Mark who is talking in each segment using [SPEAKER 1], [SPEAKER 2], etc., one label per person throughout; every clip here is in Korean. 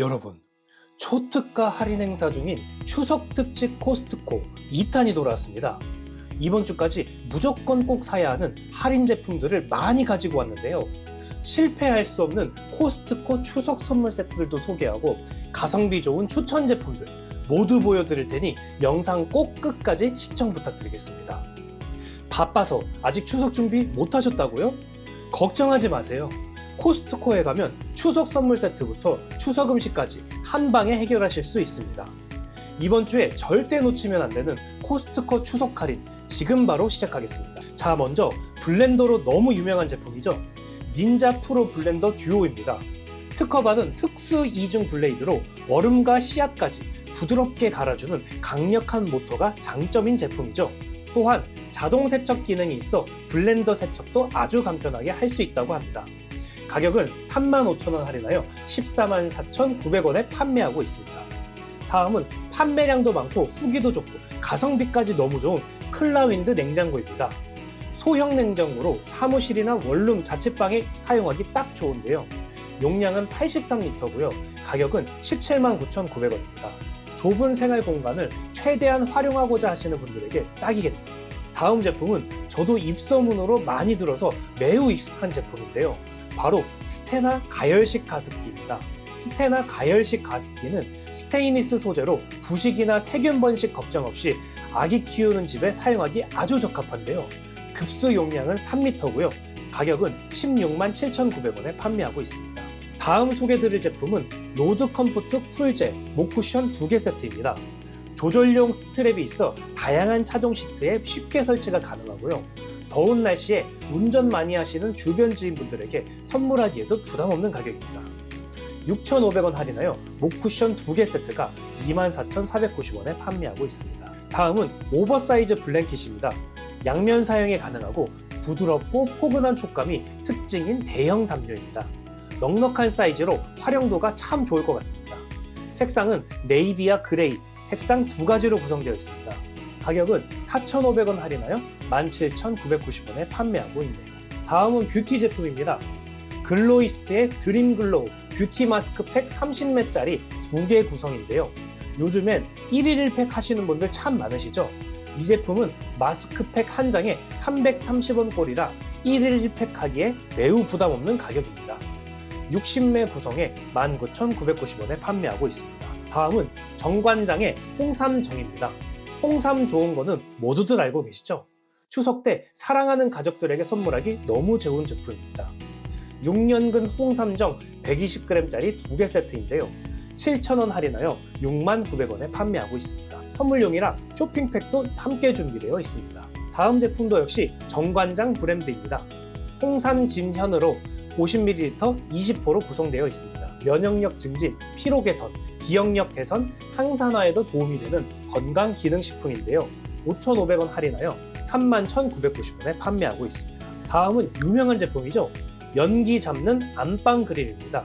[SPEAKER 1] 여러분, 초특가 할인 행사 중인 추석 특집 코스트코 2탄이 돌아왔습니다. 이번 주까지 무조건 꼭 사야 하는 할인 제품들을 많이 가지고 왔는데요. 실패할 수 없는 코스트코 추석 선물 세트들도 소개하고 가성비 좋은 추천 제품들 모두 보여드릴 테니 영상 꼭 끝까지 시청 부탁드리겠습니다. 바빠서 아직 추석 준비 못 하셨다고요? 걱정하지 마세요. 코스트코에 가면 추석 선물 세트부터 추석 음식까지 한 방에 해결하실 수 있습니다. 이번 주에 절대 놓치면 안 되는 코스트코 추석 할인 지금 바로 시작하겠습니다. 자, 먼저 블렌더로 너무 유명한 제품이죠. 닌자 프로 블렌더 듀오입니다. 특허받은 특수 이중 블레이드로 얼음과 씨앗까지 부드럽게 갈아주는 강력한 모터가 장점인 제품이죠. 또한 자동 세척 기능이 있어 블렌더 세척도 아주 간편하게 할 수 있다고 합니다. 가격은 35,000원 할인하여 144,900원에 판매하고 있습니다. 다음은 판매량도 많고 후기도 좋고 가성비까지 너무 좋은 클라윈드 냉장고입니다. 소형 냉장고로 사무실이나 원룸 자취방에 사용하기 딱 좋은데요. 용량은 83리터고요. 가격은 179,900원입니다. 좁은 생활 공간을 최대한 활용하고자 하시는 분들에게 딱이겠네요. 다음 제품은 저도 입소문으로 많이 들어서 매우 익숙한 제품인데요. 바로 스테나 가열식 가습기입니다. 스테나 가열식 가습기는 스테인리스 소재로 부식이나 세균 번식 걱정 없이 아기 키우는 집에 사용하기 아주 적합한데요. 급수 용량은 3리터고요. 가격은 16만 7,900원에 판매하고 있습니다. 다음 소개드릴 제품은 로드 컴포트 쿨젤 목쿠션 2개 세트입니다. 조절용 스트랩이 있어 다양한 차종 시트에 쉽게 설치가 가능하고요. 더운 날씨에 운전 많이 하시는 주변 지인분들에게 선물하기에도 부담 없는 가격입니다. 6,500원 할인하여 목쿠션 2개 세트가 24,490원에 판매하고 있습니다. 다음은 오버사이즈 블랭킷입니다. 양면 사용이 가능하고 부드럽고 포근한 촉감이 특징인 대형 담요입니다. 넉넉한 사이즈로 활용도가 참 좋을 것 같습니다. 색상은 네이비와 그레이, 색상 두 가지로 구성되어 있습니다. 가격은 4,500원 할인하여 17,990원에 판매하고 있네요. 다음은 뷰티 제품입니다. 글로이스트의 드림 글로우 뷰티 마스크 팩 30매짜리 두 개 구성인데요. 요즘엔 1일 1팩 하시는 분들 참 많으시죠? 이 제품은 마스크팩 한 장에 330원 꼴이라 1일 1팩 하기에 매우 부담 없는 가격입니다. 60매 구성에 19,990원에 판매하고 있습니다. 다음은 정관장의 홍삼정입니다. 홍삼 좋은 거는 모두들 알고 계시죠? 추석 때 사랑하는 가족들에게 선물하기 너무 좋은 제품입니다. 6년근 홍삼정 120g짜리 2개 세트인데요. 7,000원 할인하여 69,900원에 판매하고 있습니다. 선물용이라 쇼핑팩도 함께 준비되어 있습니다. 다음 제품도 역시 정관장 브랜드입니다. 홍삼 진현으로 50ml 20호로 구성되어 있습니다. 면역력 증진, 피로 개선, 기억력 개선, 항산화에도 도움이 되는 건강 기능 식품인데요. 5,500원 할인하여 31,990원에 판매하고 있습니다. 다음은 유명한 제품이죠. 연기 잡는 안방 그릴입니다.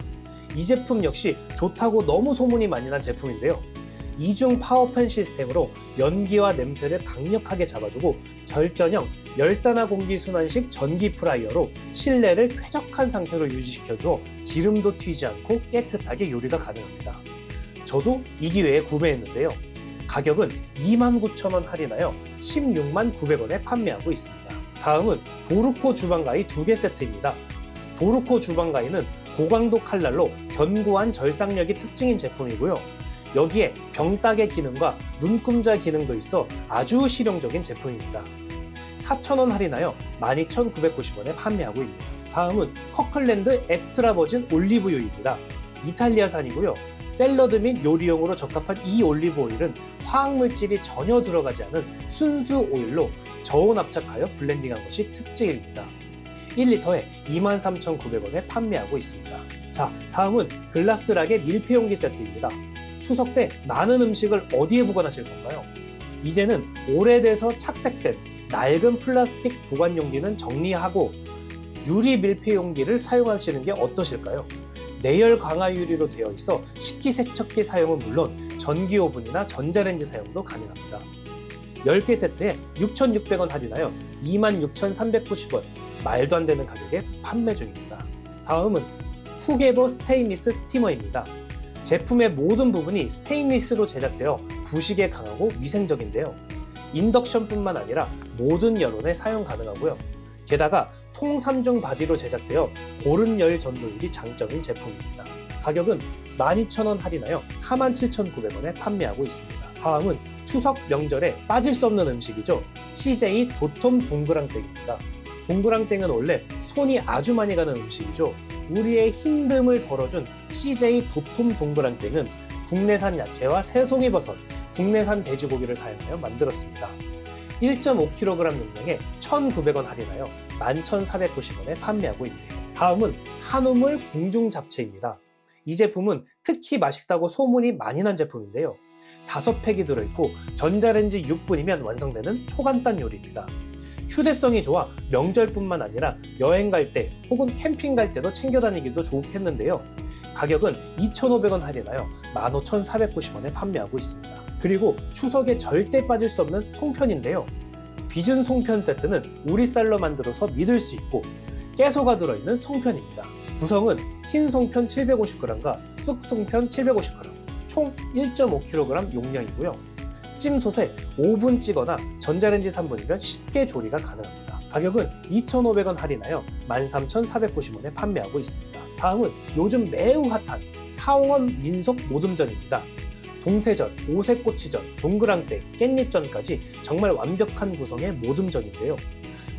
[SPEAKER 1] 이 제품 역시 좋다고 너무 소문이 많이 난 제품인데요. 이중 파워팬 시스템으로 연기와 냄새를 강력하게 잡아주고 절전형 열산화 공기 순환식 전기 프라이어로 실내를 쾌적한 상태로 유지시켜 주어 기름도 튀지 않고 깨끗하게 요리가 가능합니다. 저도 이 기회에 구매했는데요. 가격은 29,000원 할인하여 16만 900원에 판매하고 있습니다. 다음은 도르코 주방가위 2개 세트입니다. 도르코 주방가위는 고강도 칼날로 견고한 절삭력이 특징인 제품이고요. 여기에 병따개 기능과 눈금자 기능도 있어 아주 실용적인 제품입니다. 4,000원 할인하여 12,990원에 판매하고 있네요. 다음은 커클랜드 엑스트라 버진 올리브유입니다. 이탈리아산이고요. 샐러드 및 요리용으로 적합한 이 올리브 오일은 화학물질이 전혀 들어가지 않은 순수 오일로 저온 압착하여 블렌딩한 것이 특징입니다. 1리터에 23,900원에 판매하고 있습니다. 자, 다음은 글라스락의 밀폐용기 세트입니다. 추석 때 많은 음식을 어디에 보관하실 건가요? 이제는 오래돼서 착색된 낡은 플라스틱 보관 용기는 정리하고 유리 밀폐 용기를 사용하시는 게 어떠실까요? 내열 강화 유리로 되어 있어 식기세척기 사용은 물론 전기 오븐이나 전자레인지 사용도 가능합니다. 10개 세트에 6,600원 할인하여 26,390원 말도 안 되는 가격에 판매 중입니다. 다음은 후게버 스테인리스 스티머입니다. 제품의 모든 부분이 스테인리스로 제작되어 부식에 강하고 위생적인데요. 인덕션뿐만 아니라 모든 여론에 사용 가능하고요. 게다가 통삼중 바디로 제작되어 고른 열 전도율이 장점인 제품입니다. 가격은 12,000원 할인하여 47,900원에 판매하고 있습니다. 다음은 추석 명절에 빠질 수 없는 음식이죠. CJ 도톰 동그랑땡입니다. 동그랑땡은 원래 손이 아주 많이 가는 음식이죠. 우리의 힘듦을 덜어준 CJ 도톰 동그랑땡은 국내산 야채와 새송이버섯, 국내산 돼지고기를 사용하여 만들었습니다. 1.5kg 용량에 1,900원 할인하여 11,490원에 판매하고 있네요. 다음은 한우물 궁중 잡채입니다. 이 제품은 특히 맛있다고 소문이 많이 난 제품인데요. 5팩이 들어있고 전자레인지 6분이면 완성되는 초간단 요리입니다. 휴대성이 좋아 명절뿐만 아니라 여행 갈 때 혹은 캠핑 갈 때도 챙겨 다니기도 좋겠는데요. 가격은 2,500원 할인하여 15,490원에 판매하고 있습니다. 그리고 추석에 절대 빠질 수 없는 송편인데요. 빚은 송편 세트는 우리 쌀로 만들어서 믿을 수 있고 깨소가 들어있는 송편입니다. 구성은 흰 송편 750g과 쑥 송편 750g, 총 1.5kg 용량이고요. 찜솥에 5분 찌거나 전자레인지 3분이면 쉽게 조리가 가능합니다. 가격은 2,500원 할인하여 13,490원에 판매하고 있습니다. 다음은 요즘 매우 핫한 사홍원 민속 모듬전입니다. 동태전, 오색꼬치전, 동그랑땡, 깻잎전까지 정말 완벽한 구성의 모듬전인데요.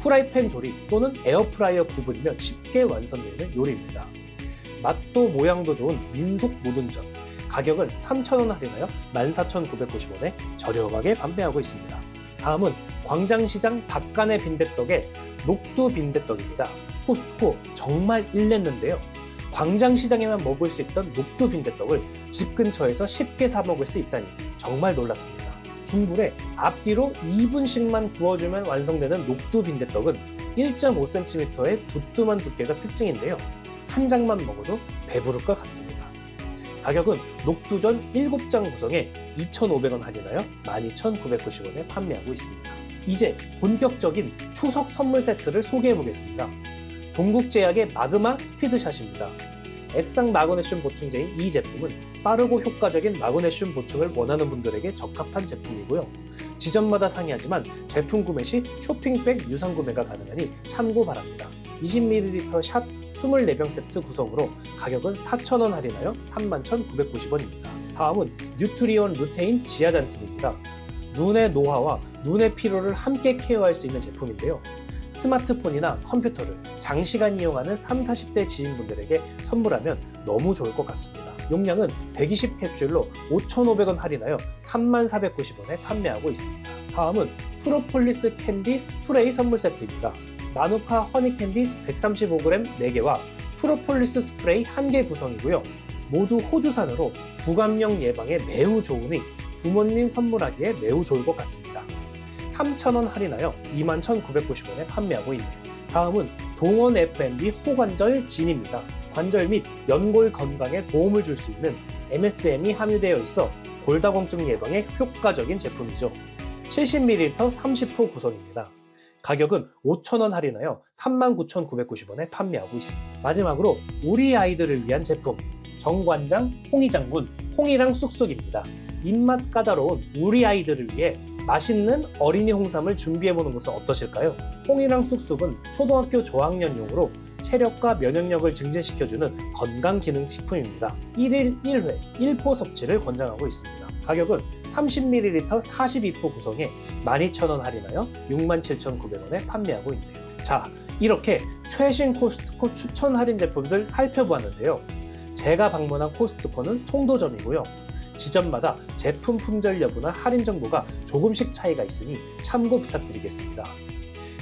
[SPEAKER 1] 후라이팬 조리 또는 에어프라이어 구분이면 쉽게 완성되는 요리입니다. 맛도 모양도 좋은 민속 모듬전. 가격은 3,000원 할인하여 14,990원에 저렴하게 판매하고 있습니다. 다음은 광장시장 박간의 빈대떡의 녹두 빈대떡입니다. 코스트코 정말 일냈는데요. 광장시장에만 먹을 수 있던 녹두 빈대떡을 집 근처에서 쉽게 사 먹을 수 있다니 정말 놀랐습니다. 중불에 앞뒤로 2분씩만 구워주면 완성되는 녹두 빈대떡은 1.5cm의 두툼한 두께가 특징인데요. 한 장만 먹어도 배부를 것 같습니다. 가격은 녹두전 7장 구성에 2,500원 할인하여 12,990원에 판매하고 있습니다. 이제 본격적인 추석 선물 세트를 소개해 보겠습니다. 동국제약의 마그마 스피드샷입니다. 액상 마그네슘 보충제인 이 제품은 빠르고 효과적인 마그네슘 보충을 원하는 분들에게 적합한 제품이고요. 지점마다 상이하지만 제품 구매 시 쇼핑백 유상 구매가 가능하니 참고 바랍니다. 20ml 샷 24병 세트 구성으로 가격은 4,000원 할인하여 31,990원입니다. 다음은 뉴트리온 루테인 지아잔틴입니다. 눈의 노화와 눈의 피로를 함께 케어할 수 있는 제품인데요. 스마트폰이나 컴퓨터를 장시간 이용하는 3, 40대 지인분들에게 선물하면 너무 좋을 것 같습니다. 용량은 120캡슐로 5,500원 할인하여 3490원에 판매하고 있습니다. 다음은 프로폴리스 캔디 스프레이 선물 세트입니다. 마누카 허니 캔디 135g 4개와 프로폴리스 스프레이 1개 구성이고요. 모두 호주산으로 구감염 예방에 매우 좋으니 부모님 선물하기에 매우 좋을 것 같습니다. 3,000원 할인하여 21,990원에 판매하고 있네요. 다음은 동원 F&B 호관절 진입니다. 관절 및 연골 건강에 도움을 줄 수 있는 MSM이 함유되어 있어 골다공증 예방에 효과적인 제품이죠. 70ml 30호 구성입니다. 가격은 5,000원 할인하여 39,990원에 판매하고 있습니다. 마지막으로 우리 아이들을 위한 제품 정관장 홍이장군 홍이랑 쑥쑥입니다. 입맛 까다로운 우리 아이들을 위해 맛있는 어린이 홍삼을 준비해보는 것은 어떠실까요? 홍이랑 쑥쑥은 초등학교 저학년용으로 체력과 면역력을 증진시켜주는 건강기능식품입니다. 1일 1회 1포 섭취를 권장하고 있습니다. 가격은 30ml 42포 구성에 12,000원 할인하여 67,900원에 판매하고 있네요. 자, 이렇게 최신 코스트코 추천 할인 제품들 살펴보았는데요. 제가 방문한 코스트코는 송도점이고요. 지점마다 제품 품절 여부나 할인 정보가 조금씩 차이가 있으니 참고 부탁드리겠습니다.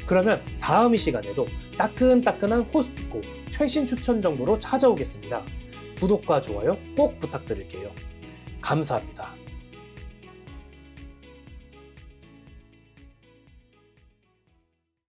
[SPEAKER 1] 그러면 다음 이 시간에도 따끈따끈한 코스트코 최신 추천 정보로 찾아오겠습니다. 구독과 좋아요 꼭 부탁드릴게요. 감사합니다.